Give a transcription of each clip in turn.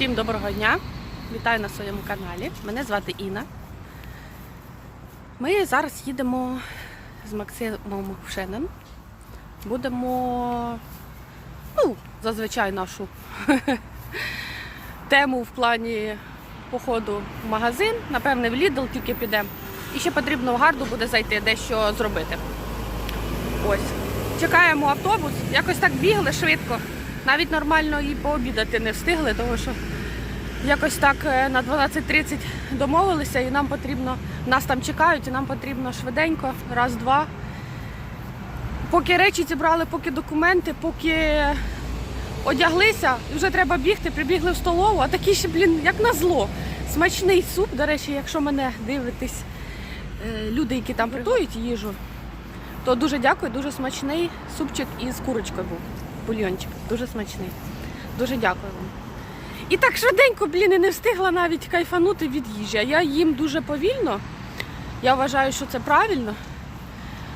Всім доброго дня! Вітаю на своєму каналі. Мене звати Інна. Ми зараз їдемо з Максимом в Шенен. Будемо, ну, зазвичай нашу тему в плані походу в магазин, напевне, в Lidl тільки підемо. І ще потрібно в гарду буде зайти, дещо зробити. Ось. Чекаємо автобус. Якось так бігли швидко. Навіть нормально і пообідати не встигли, тому що якось так е, на 12.30 домовилися, і нам потрібно, нас там чекають, і нам потрібно швиденько, раз-два. Поки речі зібрали, поки документи, поки одяглися, і вже треба бігти, прибігли в столову, а такий ще, блін, як назло. Смачний суп, до речі, якщо мене дивитесь, е, люди, які там готують їжу, то дуже дякую, дуже смачний супчик із курочкою був. Бульйончик. Дуже смачний. Дуже дякую вам. І так швиденько, блін, і не встигла навіть кайфанути від їжі. Я їм дуже повільно. Я вважаю, що це правильно.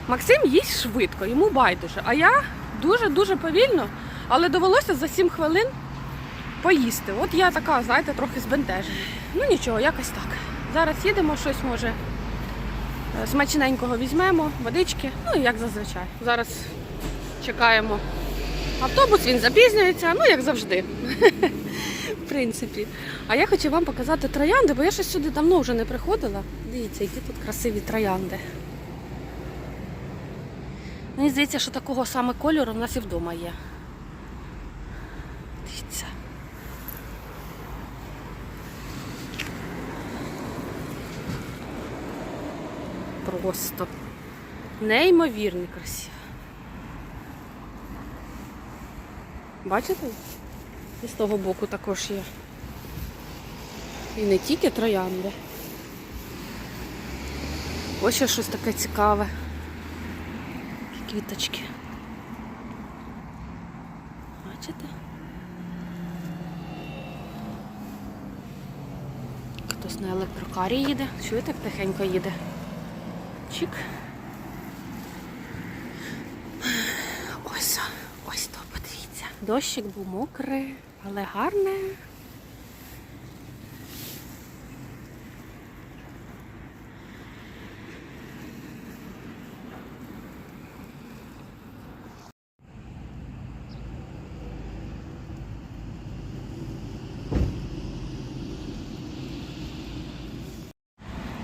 Максим їсть швидко, йому байдуже. А я дуже-дуже повільно, але довелося за 7 хвилин поїсти. От я така, знаєте, трохи збентежена. Ну нічого, якось так. Зараз їдемо, щось може смачненького візьмемо, водички, ну і як зазвичай. Зараз чекаємо автобус, він запізнюється, ну як завжди. В принципі. А я хочу вам показати троянди, бо я щось сюди давно вже не приходила. Дивіться, які тут красиві троянди. Мені здається, що такого саме кольору в нас і вдома є. Дивіться. Просто неймовірні красиві. Бачите? І з того боку також є. І не тільки троянди. Ось ще щось таке цікаве. Квіточки. Бачите? Хтось на електрокарі їде. Чуєте, як тихенько їде? Чик. Ось, ось то, подивіться. Дощик був мокрий, але гарне.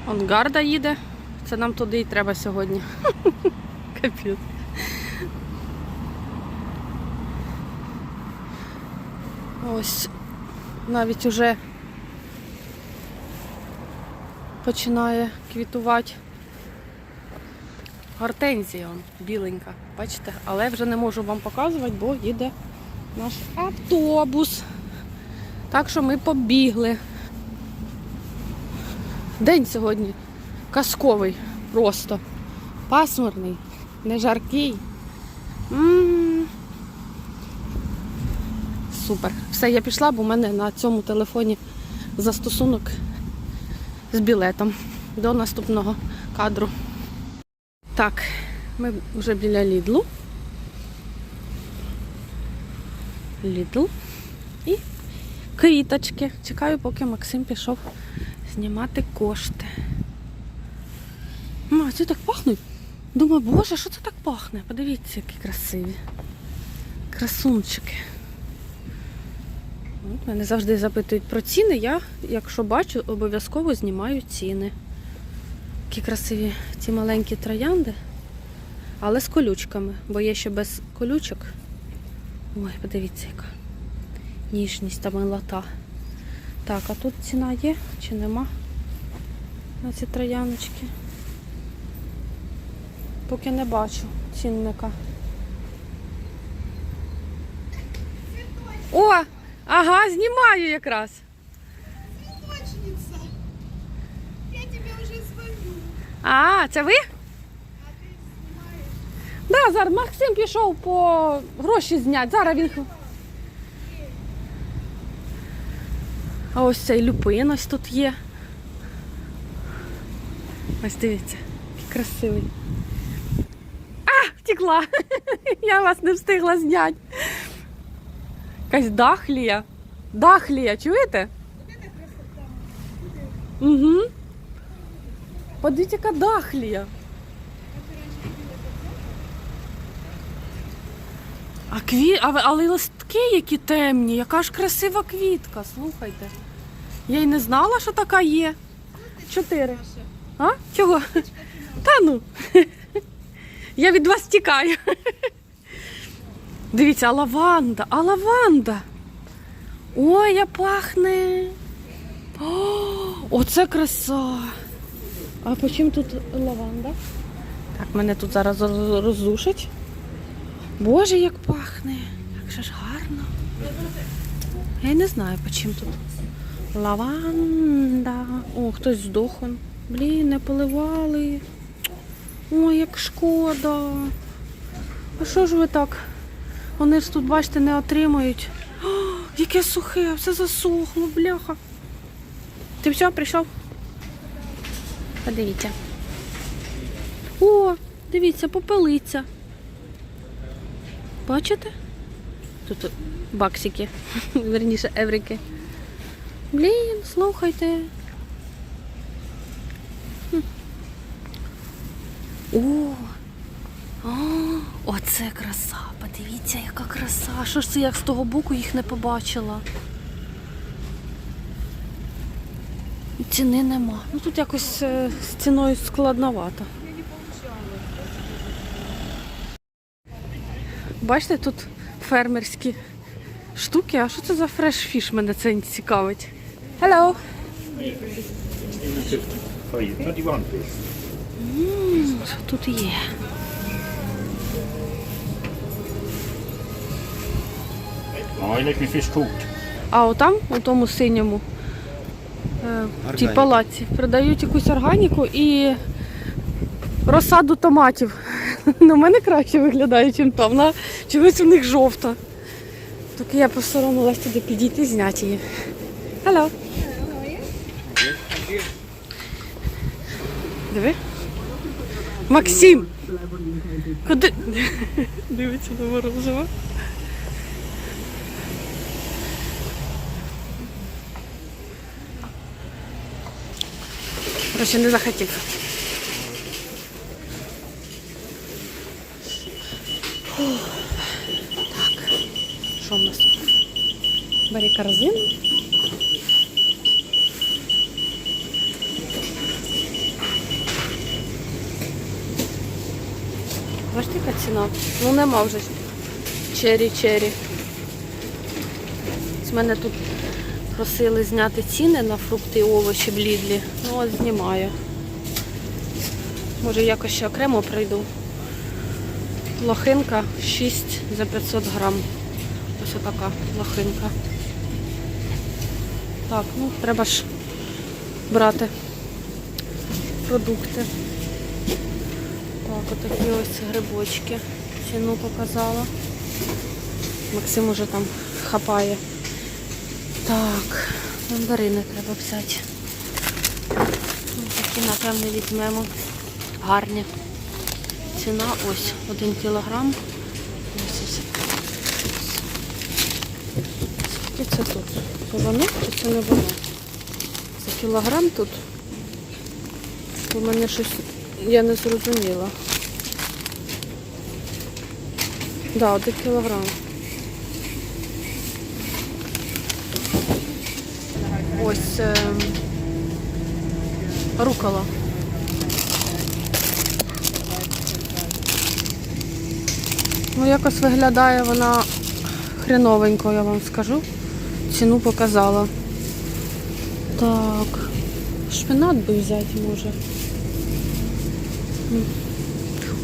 Он гарда їде. Це нам туди і треба сьогодні. Капець. Ось навіть уже починає квітувати гортензія біленька, бачите, але вже не можу вам показувати, бо їде наш автобус. Так що ми побігли. День сьогодні казковий просто. Пасмурний, не жаркий. М-м-м. Супер. Все, я пішла, бо в мене на цьому телефоні застосунок з білетом до наступного кадру. Так, ми вже біля Лідлу. Лідл. І квіточки. Чекаю, поки Максим пішов знімати кошти. А, це так пахнуть. Думаю, боже, що це так пахне? Подивіться, які красиві. Красунчики. От, Мене завжди запитують про ціни. Я, якщо бачу, обов'язково знімаю ціни. Які красиві ці маленькі троянди, але з колючками, бо є ще без колючок. Ой, подивіться, яка ніжність та милота. Так, а тут ціна є чи нема на ці трояночки? Поки не бачу цінника. О! Ага, знімаю якраз. Цветочница. Я тебе уже звоню. А, це ви? А ты снимаешь? Да, зараз Максим пішов по гроші зняти. Зараз він. А ось цей люпин ось тут є. Ось дивіться, який красивий. А, втекла. Я вас не встигла зняти. Якась дахлія. Дахлія, чуєте? Угу. Подивіться, яка дахлія. А кві... а, але листки які темні, яка ж красива квітка, слухайте. Я й не знала, що така є. Чотири. А? Чого? Та ну. Я від вас тікаю. Дивіться, а лаванда, а лаванда. Ой, я пахне. О, оце краса. А по чим тут лаванда? Так, мене тут зараз роз- роздушить. Боже, як пахне. Як же ж гарно. Я не знаю, по чим тут. Лаванда. О, хтось здох. Блін, не поливали. Ой, як шкода. А що ж ви так? Вони ж тут, бачите, не отримують. О, яке сухе, все засохло, бляха. Ти все, прийшов? Подивіться. О, дивіться, попелиця. Бачите? Тут баксики, верніше еврики. Блін, слухайте. О, оце краса. Подивіться, яка краса. Що ж це як з того боку їх не побачила? Ціни нема. Ну тут якось е, з ціною складновато. Бачите, тут фермерські штуки. А що це за фреш-фіш? Мене це цікавить. Hello! For you, 21 please. Що тут є? I like my fish cooked. А отам, у тому синьому, е, в тій Органіка. палаці, продають якусь органіку і розсаду томатів. На мене краще виглядає, ніж там. Вона чогось у них жовта. Так я посоромилась туди підійти, зняти її. Hello. Диви. Максим! Куди? Дивиться на морозиво. Короче, не захотів. Так, що в нас? Бери корзину. Бачите, яка ціна? Ну нема вже чері-чері. З мене тут просили зняти ціни на фрукти і овочі в Лідлі. Ну от знімаю. Може якось ще окремо прийду. Лохинка 6 за 500 грам. Ось така лохинка. Так, ну треба ж брати продукти. Так, отакі ось грибочки. Ціну показала. Максим уже там хапає. Так, мандарини треба взяти. Такі, напевне, візьмемо. Гарні. Ціна ось 1 кілограм. Скільки це тут? Це воно чи це не воно? Це кілограм тут. У мене щось я не зрозуміла. Так, да, один кілограм. Ось е, рукола. Ну, якось виглядає вона хреновенько, я вам скажу. Ціну показала. Так. Шпинат би взяти може.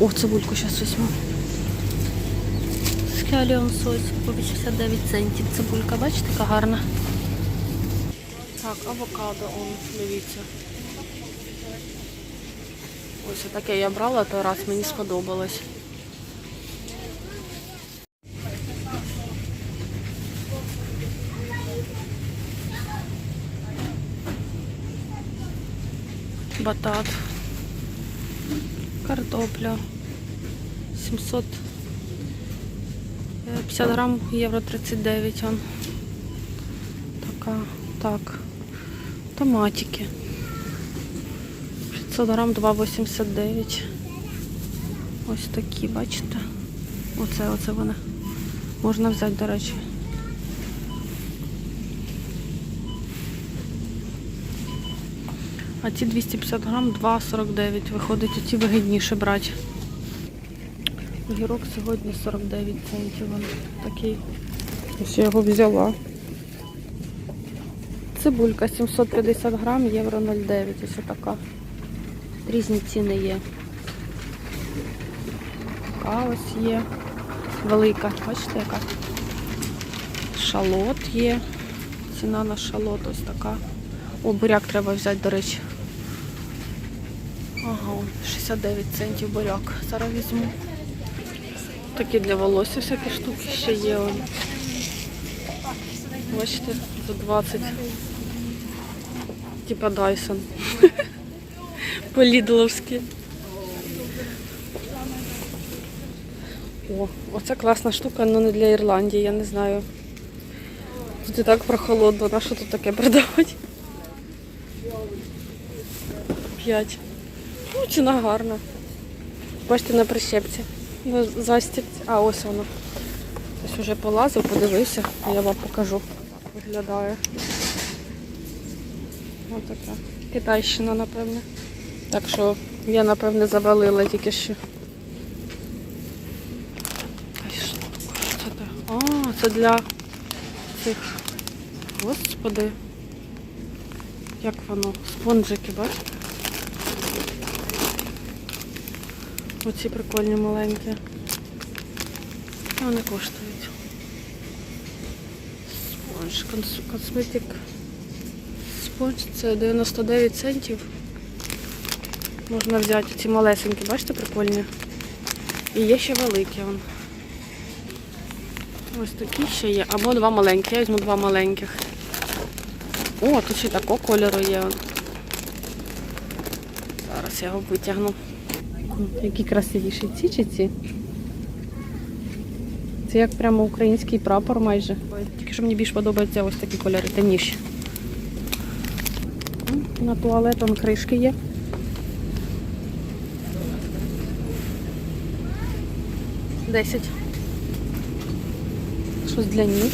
О, цибульку зараз візьму. Скаліон сойс по 89 центів. Цибулька, бачите, яка гарна. Так, авокадо, он, дивіться. Ось таке я брала той раз, мені сподобалось. Батат. Картопля. 750 грам, євро 39 он. така. Так. Томатики. 500 грам 2,89. Ось такі, бачите? Оце, оце вони. Можна взяти, до речі. А ці 250 грам 2,49. Виходить, оці вигідніше брати. Огірок сьогодні 49 центів. Такий. Ось я його взяла. Цибулька 750 грам, євро 0,9. Ось така. Різні ціни є. Така ось є. Велика. Бачите, яка? Шалот є. Ціна на шалот ось така. О, буряк треба взяти, до речі. Ага, 69 центів буряк. Зараз візьму. Такі для волосся всякі штуки ще є. он. Бачите, за 20. Типа Dyson. По-лідловськи. О, оце класна штука, але не для Ірландії, я не знаю. Тут і так прохолодно, на що тут таке продавати? 5. Ну, ціна гарна. Бачите, на прищепці. На застіпці. А, ось воно. Ось уже полазив, подивився, я вам покажу. Виглядає. Ось така. Китайщина, напевне. Так що я, напевне, завалила тільки що. А, це для цих. Господи. Як воно? Спонжики, бачите? Оці прикольні маленькі. А Вони коштують. Спонж, косметик. Спонж це 99 центів. Можна взяти ці малесенькі, бачите, прикольні. І є ще великі. Ось такі ще є. Або два маленькі. Я візьму два маленьких. О, тут ще такого кольору є. Зараз я його витягну. Які красивіші ці чи ці? Це як прямо український прапор майже. Тільки що мені більш подобаються ось такі кольори, темніші. На туалет он кришки є. Десять. Щось для ніг.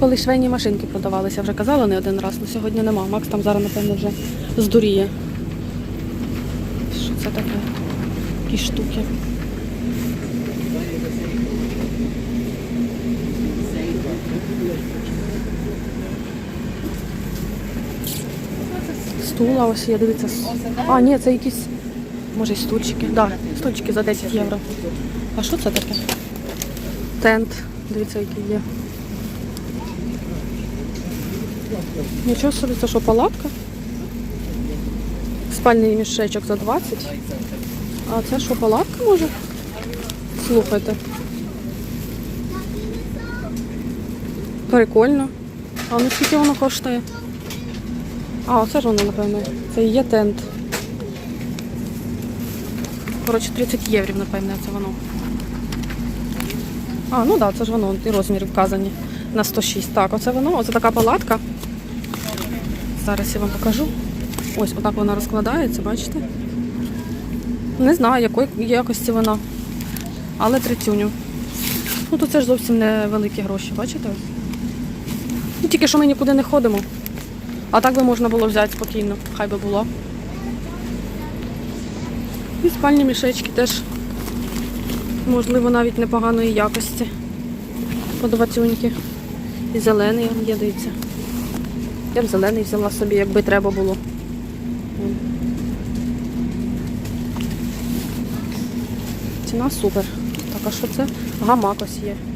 Коли швейні машинки продавалися, вже казала не один раз, але сьогодні нема. Макс там зараз, напевно, вже здуріє. Що це таке? Які штуки. Стула ось є, дивіться. А, ні, це якісь, може, й стульчики. Так, да, стульчики за 10 євро. А що це таке? Тент. Дивіться, який є. Нічого собі, це що, палатка? Спальний мішечок за 20. А це що, палатка може? Слухайте. Прикольно. А ну скільки воно коштує? А, оце ж воно, напевно. Це є тент. Коротше, 30 євро, напевно, це воно. А, ну так, да, це ж воно, і розміри вказані на 106. Так, оце воно, оце така палатка. Зараз я вам покажу. Ось отак вона розкладається, бачите? Не знаю, якої якості вона. Але трицюню. Ну то це ж зовсім не великі гроші, бачите? Тільки що ми нікуди не ходимо. А так би можна було взяти спокійно, хай би було. І спальні мішечки теж, можливо, навіть непоганої якості. Подвацюньки. І зелений є, дивіться. Я б зелений взяла собі, якби треба було. Ціна супер. Так, а що це? Гамак ось є.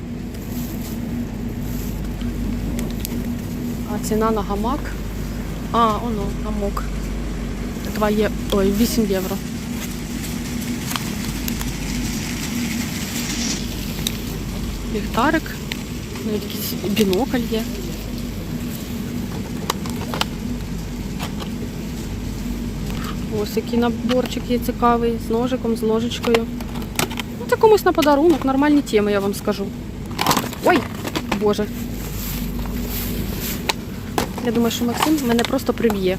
А ціна на гамак. А, оно, гамок. 2 є... Ой, 8 євро. Ліхтарик. Навіть якийсь бінокль є. Ось який наборчик є цікавий, з ножиком, з ложечкою. Ну, це комусь на подарунок, нормальні теми, я вам скажу. Ой, боже. Я думаю, що Максим мене просто приб'є.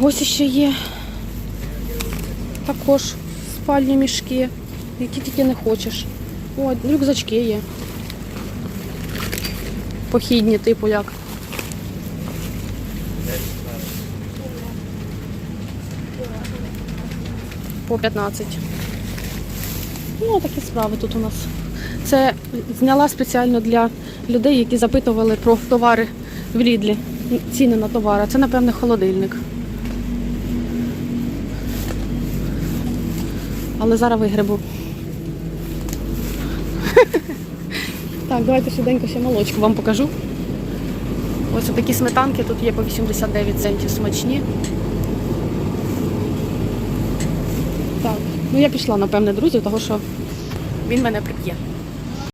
Ось іще є також спальні мішки, які тільки не хочеш. О, рюкзачки є. Похідні, типу як. По 15. Ну, такі справи тут у нас. Це зняла спеціально для людей, які запитували про товари в Лідлі. Ціни на товари. Це, напевне, холодильник. Але зараз вигребу. Так, давайте швиденько ще молочку вам покажу. Ось такі сметанки тут є по 89 центів смачні. Так, ну я пішла, напевне, друзі, тому що він мене приб'є.